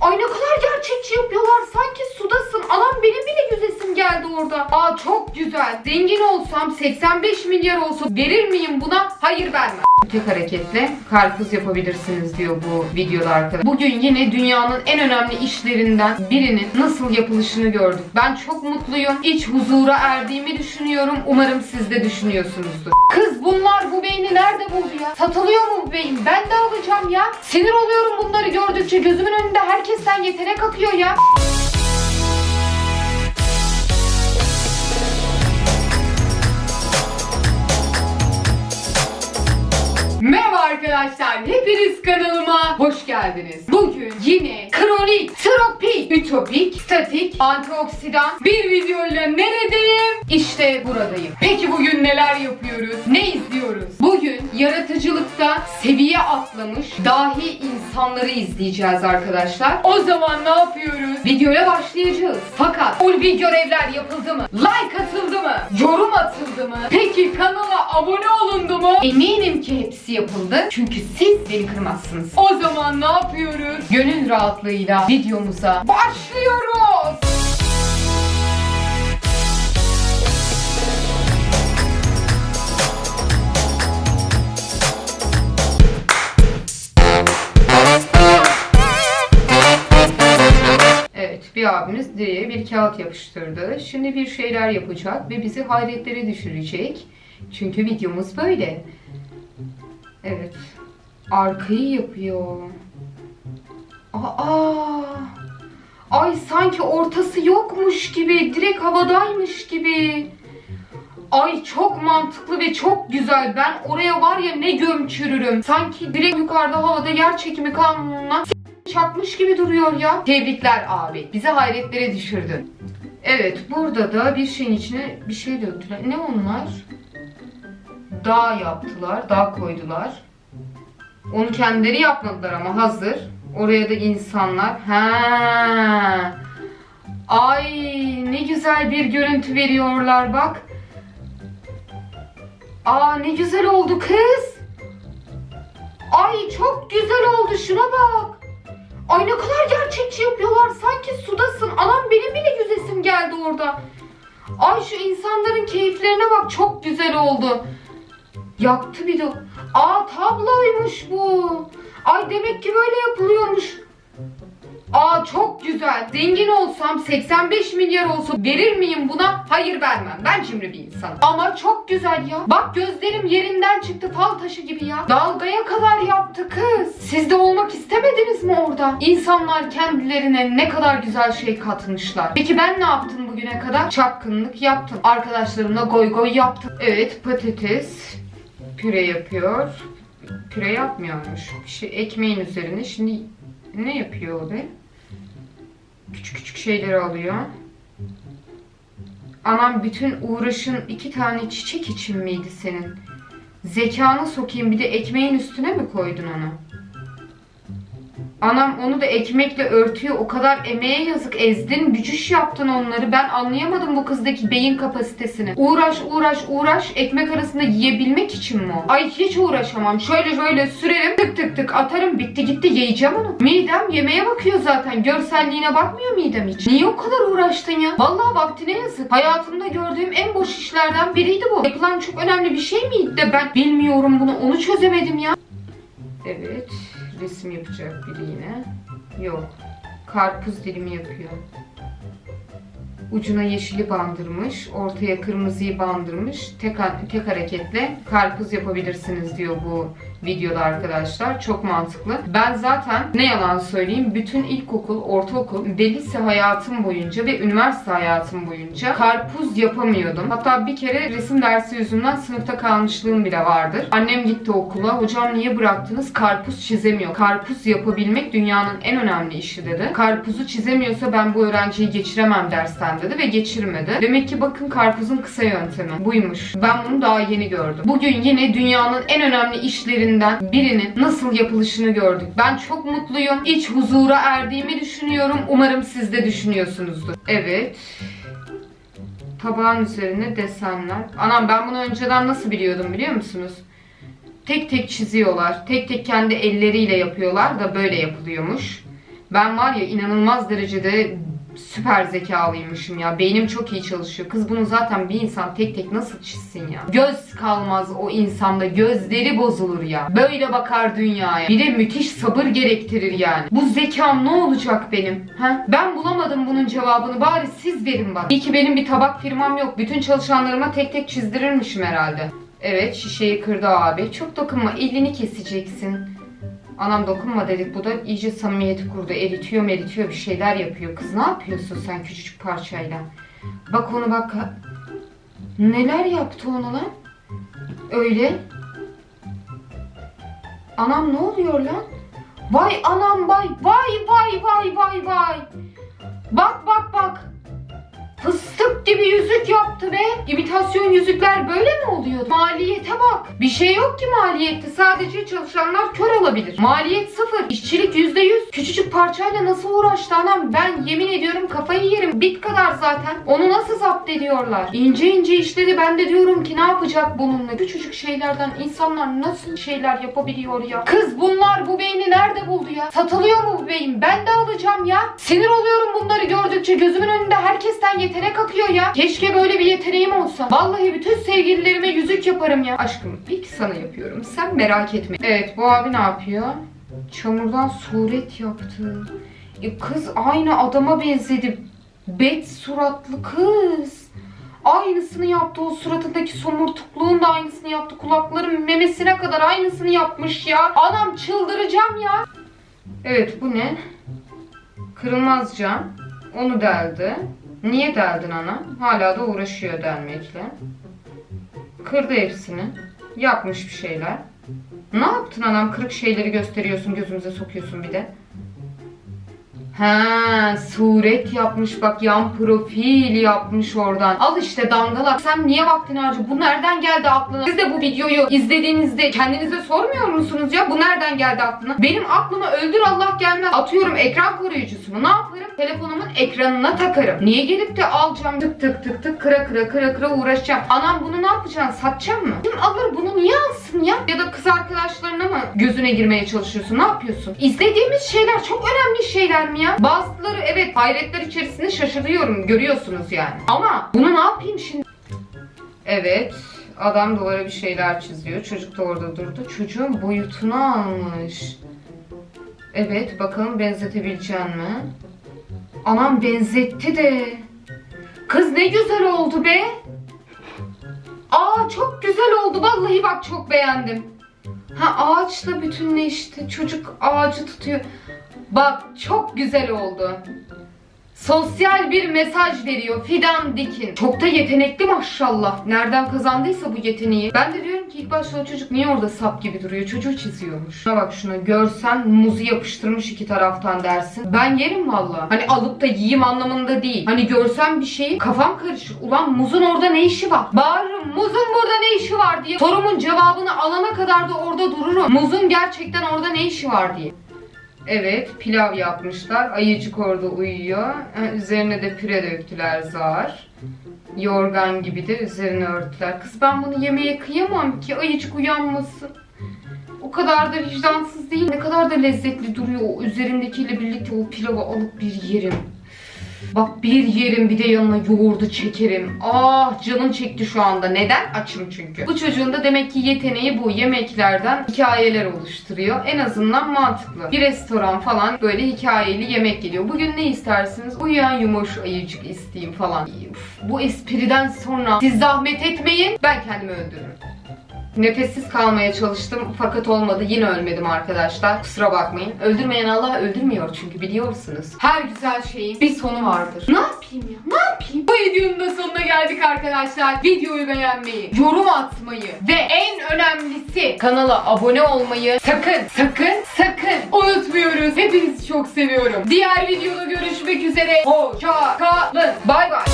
Ay ne kadar gerçekçi yapıyorlar. Sanki sudasın. Anam benim bile yüzesim geldi orada. Aa çok güzel. Zengin olsam 85 milyar olsa verir miyim buna? Hayır vermem. Tek hareketle karpuz yapabilirsiniz diyor bu videoda arkadaşlar. Bugün yine dünyanın en önemli işlerinden birinin nasıl yapılışını gördük. Ben çok mutluyum. İç huzura erdiğimi düşünüyorum. Umarım siz de düşünüyorsunuzdur. Kız bunlar bu beyni nerede buldu ya? Satılıyor mu bu beyin? Ben de alacağım ya. Sinir oluyorum bunları gördükçe. Gözümün önünde herkesten yetenek akıyor ya. Arkadaşlar, hepiniz kanalıma hoş geldiniz. Bugün yine kronik, tropik, ütopik, statik, antioksidan bir videoyla neredeyim? İşte buradayım. Peki bugün neler yapıyoruz? Ne izliyoruz? Bugün yaratıcılıkta seviye atlamış dahi insanları izleyeceğiz arkadaşlar. O zaman ne yapıyoruz? Videoya başlayacağız. Fakat ulvi görevler yapıldı mı? Like atıldı mı? Yorum atıldı mı? Peki kanala abone olundu mu? Eminim ki hepsi yapıldı. Çünkü siz beni kırmazsınız. O zaman ne yapıyoruz? Gönül rahatlığıyla videomuza başlıyoruz. Bir abimiz direğe bir kağıt yapıştırdı. Şimdi bir şeyler yapacak ve bizi hayretlere düşürecek. Çünkü videomuz böyle. Evet. Arkayı yapıyor. Aa! Ay sanki ortası yokmuş gibi, direkt havadaymış gibi. Ay çok mantıklı ve çok güzel. Ben oraya var ya ne gömçürürüm. Sanki direkt yukarıda havada yer çekimi kanununa çakmış gibi duruyor ya. Tebrikler abi. Bizi hayretlere düşürdün. Evet burada da bir şeyin içine bir şey döktüler. Ne onlar? Dağ yaptılar. Dağ koydular. Onu kendileri yapmadılar ama hazır. Oraya da insanlar. Ha. Ay ne güzel bir görüntü veriyorlar bak. Aa ne güzel oldu kız. Ay çok güzel oldu şuna bak. Ay ne kadar gerçekçi yapıyorlar. Sanki sudasın. Anam benim bile yüzesim geldi orada. Ay şu insanların keyiflerine bak. Çok güzel oldu. Yaktı bir de. Aa tabloymuş bu. Ay demek ki böyle yapılıyormuş. Aa çok güzel. Zengin olsam 85 milyar olsa verir miyim buna? Hayır vermem. Ben cimri bir insanım. Ama çok güzel ya. Bak gözlerim yerinden çıktı fal taşı gibi ya. Dalgaya kadar yaptı kız. Siz de olmak istemediniz mi orada? İnsanlar kendilerine ne kadar güzel şey katmışlar. Peki ben ne yaptım bugüne kadar? Çapkınlık yaptım. Arkadaşlarımla goy goy yaptım. Evet patates püre yapıyor. Püre yapmıyormuş. Şey, ekmeğin üzerine şimdi ne yapıyor o be? Küçük küçük şeyleri alıyor. Anam bütün uğraşın iki tane çiçek için miydi senin? Zekanı sokayım bir de ekmeğin üstüne mi koydun onu? Anam onu da ekmekle örtüyor. O kadar emeğe yazık ezdin. Bücüş yaptın onları. Ben anlayamadım bu kızdaki beyin kapasitesini. Uğraş uğraş uğraş ekmek arasında yiyebilmek için mi? Ay hiç uğraşamam. Şöyle şöyle sürerim tık tık tık atarım bitti gitti yiyeceğim onu. Midem yemeğe bakıyor zaten. Görselliğine bakmıyor midem hiç. Niye o kadar uğraştın ya? Vallahi vaktine yazık. Hayatımda gördüğüm en boş işlerden biriydi bu. Yapılan çok önemli bir şey miydi de ben bilmiyorum bunu. Onu çözemedim ya. Evet. Resim yapacak biri yine. Yok. Karpuz dilimi yapıyor. Ucuna yeşili bandırmış, ortaya kırmızıyı bandırmış. Tek, tek hareketle karpuz yapabilirsiniz diyor bu videoda arkadaşlar. Çok mantıklı. Ben zaten ne yalan söyleyeyim bütün ilkokul, ortaokul lise hayatım boyunca ve üniversite hayatım boyunca karpuz yapamıyordum. Hatta bir kere resim dersi yüzünden sınıfta kalmışlığım bile vardır. Annem gitti okula. Hocam niye bıraktınız? Karpuz çizemiyor. Karpuz yapabilmek dünyanın en önemli işi dedi. Karpuzu çizemiyorsa ben bu öğrenciyi geçiremem dersten dedi ve geçirmedi. Demek ki bakın karpuzun kısa yöntemi buymuş. Ben bunu daha yeni gördüm. Bugün yine dünyanın en önemli işlerinden birinin nasıl yapılışını gördük. Ben çok mutluyum. İç huzura erdiğimi düşünüyorum. Umarım siz de düşünüyorsunuzdur. Evet. Tabağın üzerine desenler. Anam ben bunu önceden nasıl biliyordum biliyor musunuz? Tek tek çiziyorlar. Tek tek kendi elleriyle yapıyorlar da böyle yapılıyormuş. Ben var ya inanılmaz derecede süper zekalıymışım ya. Beynim çok iyi çalışıyor. Kız bunu zaten bir insan tek tek nasıl çizsin ya? Göz kalmaz o insanda. Gözleri bozulur ya. Böyle bakar dünyaya. Bir de müthiş sabır gerektirir yani. Bu zekam ne olacak benim? Ha? Ben bulamadım bunun cevabını. Bari siz verin bana. İyi ki benim bir tabak firmam yok. Bütün çalışanlarıma tek tek çizdirirmişim herhalde. Evet şişeyi kırdı abi. Çok dokunma elini keseceksin. Anam dokunma dedik. Bu da iyice samimiyeti kurdu. Eritiyor meritiyor bir şeyler yapıyor. Kız ne yapıyorsun sen küçücük parçayla? Bak onu bak. Neler yaptı ona lan? Öyle. Anam ne oluyor lan? Vay anam vay vay vay vay vay vay. Bak bak bak. Fıstık gibi yüzük yaptı be. İmitasyon yüzükler böyle mi oluyor? Maliyete bak. Bir şey yok ki maliyette. Sadece çalışanlar kör olabilir. Maliyet sıfır. İşçilik yüzde yüz. Küçücük parçayla nasıl uğraştı anam? Ben yemin ediyorum kafayı yerim. Bit kadar zaten. Onu nasıl zapt ediyorlar? İnce ince işleri ben de diyorum ki ne yapacak bununla? Küçücük şeylerden insanlar nasıl şeyler yapabiliyor ya? Kız bunlar bu beyni nerede buldu ya? Satılıyor mu bu beyin? Ben de alacağım ya. Sinir oluyorum bunları gördükçe. Gözümün önünde herkesten yetenek akıyor ya. Keşke böyle bir yeteneğim olsa. Vallahi bütün sevgililerime yüzük yaparım ya. Aşkım ilk sana yapıyorum. Sen merak etme. Evet bu abi ne yapıyor? Çamurdan suret yaptı. E, kız aynı adama benzedi. Bet suratlı kız. Aynısını yaptı o suratındaki somurtukluğun da aynısını yaptı. Kulakların memesine kadar aynısını yapmış ya. Anam çıldıracağım ya. Evet bu ne? Kırılmaz cam. Onu deldi. Niye deldin ana? Hala da uğraşıyor delmekle. Kırdı hepsini. Yapmış bir şeyler. Ne yaptın anam? Kırık şeyleri gösteriyorsun, gözümüze sokuyorsun bir de. Ha, suret yapmış bak yan profil yapmış oradan. Al işte dangalak. Sen niye vaktini harcı? Bu nereden geldi aklına? Siz de bu videoyu izlediğinizde kendinize sormuyor musunuz ya? Bu nereden geldi aklına? Benim aklıma öldür Allah gelmez. Atıyorum ekran koruyucusu mu? Ne yaparım? Telefonumun ekranına takarım. Niye gelip de alacağım tık tık tık tık kıra kıra kıra kıra uğraşacağım. Anam bunu ne yapacaksın? Satacağım mı? Kim alır bunu niye alsın ya? Ya da kız arkadaşlarına mı gözüne girmeye çalışıyorsun? Ne yapıyorsun? İzlediğimiz şeyler çok önemli şeyler mi ya? Bazıları evet hayretler içerisinde şaşırıyorum. Görüyorsunuz yani. Ama bunu ne yapayım şimdi? Evet. Adam duvara bir şeyler çiziyor. Çocuk da orada durdu. Çocuğun boyutunu almış. Evet bakalım benzetebilecek mi? Anam benzetti de. Kız ne güzel oldu be. Aa çok güzel oldu. Vallahi bak çok beğendim. Ha ağaçla bütünleşti. Çocuk ağacı tutuyor. Bak çok güzel oldu. Sosyal bir mesaj veriyor Fidan Dikin. Çok da yetenekli maşallah. Nereden kazandıysa bu yeteneği. Ben de diyorum ki ilk başta o çocuk niye orada sap gibi duruyor? Çocuğu çiziyormuş. Şuna bak şuna görsen muzu yapıştırmış iki taraftan dersin. Ben yerim valla. Hani alıp da yiyeyim anlamında değil. Hani görsem bir şeyi kafam karışır. Ulan muzun orada ne işi var? Bağırırım muzun burada ne işi var diye. Sorumun cevabını alana kadar da orada dururum. Muzun gerçekten orada ne işi var diye. Evet, pilav yapmışlar. Ayıcık orada uyuyor. Üzerine de püre döktüler zar. Yorgan gibi de üzerine örttüler. Kız ben bunu yemeye kıyamam ki ayıcık uyanmasın. O kadar da vicdansız değil. Ne kadar da lezzetli duruyor. O üzerindekiyle birlikte o pilavı alıp bir yerim. Bak bir yerim bir de yanına yoğurdu çekerim. Ah canım çekti şu anda. Neden? Açım çünkü. Bu çocuğun da demek ki yeteneği bu yemeklerden hikayeler oluşturuyor. En azından mantıklı. Bir restoran falan böyle hikayeli yemek geliyor. Bugün ne istersiniz? Uyuyan yumuş ayıcık isteyeyim falan. Uf, bu espriden sonra siz zahmet etmeyin. Ben kendimi öldürürüm. Nefessiz kalmaya çalıştım fakat olmadı. Yine ölmedim arkadaşlar. Kusura bakmayın. Öldürmeyen Allah öldürmüyor çünkü biliyorsunuz. Her güzel şeyin bir sonu vardır. Ne yapayım ya? Ne yapayım? Bu videonun da sonuna geldik arkadaşlar. Videoyu beğenmeyi, yorum atmayı ve en önemlisi kanala abone olmayı sakın sakın sakın unutmuyoruz. Hepinizi çok seviyorum. Diğer videoda görüşmek üzere. Hoşça kalın. Bay bay.